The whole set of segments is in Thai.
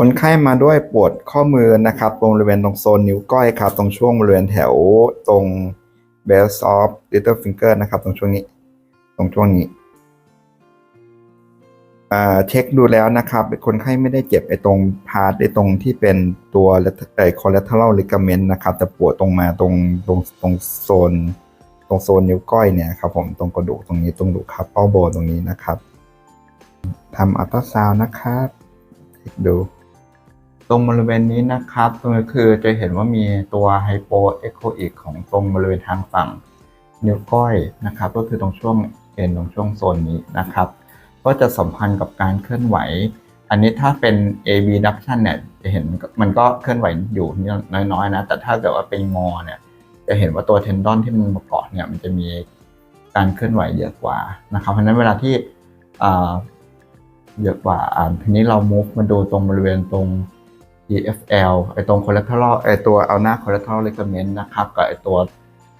คนไข้มาด้วยปวดข้อมือนะครับตรงบริเวณตรงโซนนิ้วก้อยครับ ตรงช่วงบริเวณแถวตรง base of little finger นะครับ ตรงช่วงนี้ ตรงช่วงนี้อ่าเช็คดูแล้วนะครับ คนไข้ไม่ได้เจ็บไอ้ตรงพาร์ทไอ้ตรงที่เป็นตัวไอ้ collateral ligament นะครับ แต่ปวดตรงมาตรงตรงตรงโซน ตรงโซนนิ้วก้อยเนี่ยครับผมตรงกระดูกตรงนี้ตรงกระดูกครับเป้าโบตรงนี้นะครับทำอัลตราซาวน์นะครับเช็คดู ตรงบริเวณนี้นะครับตรงนี้คือจะเห็นว่ามีตัวไฮโปเอ็กโคอีกของตรงบริเวณทางฝั่งนิ้วก้อยนะครับ ก็คือตรงช่วงเอ็นตรงช่วงโซนนี้นะครับ ก็จะสัมพันธ์กับการเคลื่อนไหว อันนี้ถ้าเป็น AB duction เนี่ยจะเห็นมันก็เคลื่อนไหวอยู่น้อยๆนะ แต่ถ้าเกิดว่าเป็นงอเนี่ยจะเห็นว่าตัวเทนดอนที่มันมาเกาะเนี่ยมันจะมีการเคลื่อนไหวเยอะกว่านะครับ เพราะฉะนั้นเวลาที่เยอะกว่าอ่าทีนี้เรา move มาดูตรงบริเวณตรง TFL ไอตรง collateral ไอตัว ulnar collateral ligament นะครับกับไอตัว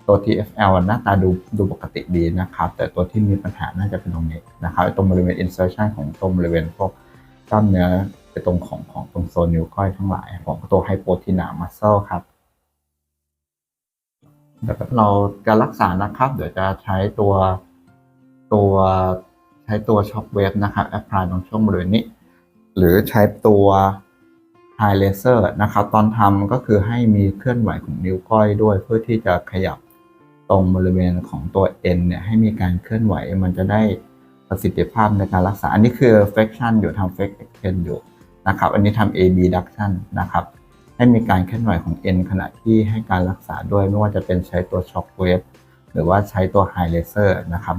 ตัว TFL หน้าตาดูดูปกติดีนะครับ แต่ตัวที่มีปัญหาน่าจะเป็นตรงนี้นะครับไอตรงบริเวณ insertion ของตรงบริเวณพวกกล้ามเนื้อไอตรงของของตรงโซนนิ้วก้อยทั้งหลาย ของตัว hypotina muscle ครับเดี๋ยวเราจะรักษานะครับ เดี๋ยวจะใช้ตัวตัวใช้ตัวช็อคเวฟนะครับแอพพลายตรงช่วงบริเวณนี้ หรือใช้ตัว ไฮเลเซอร์นะครับ ตอนทำก็คือให้มีเคลื่อนไหวของนิ้วก้อยด้วย เพื่อที่จะขยับตรงบริเวณของตัวเอ็นเนี่ยให้มีการเคลื่อนไหวมันจะได้ประสิทธิภาพในการรักษา อันนี้คือ flexion อยู่ทำ flex extend อยู่นะครับ อันนี้ทำ AB duction นะครับ ให้มีการเคลื่อนไหวของเอ็นขณะที่ให้การรักษาด้วยไม่ว่าจะเป็นใช้ตัวช็อคเวฟหรือว่าใช้ตัวไฮเลเซอร์นะครับ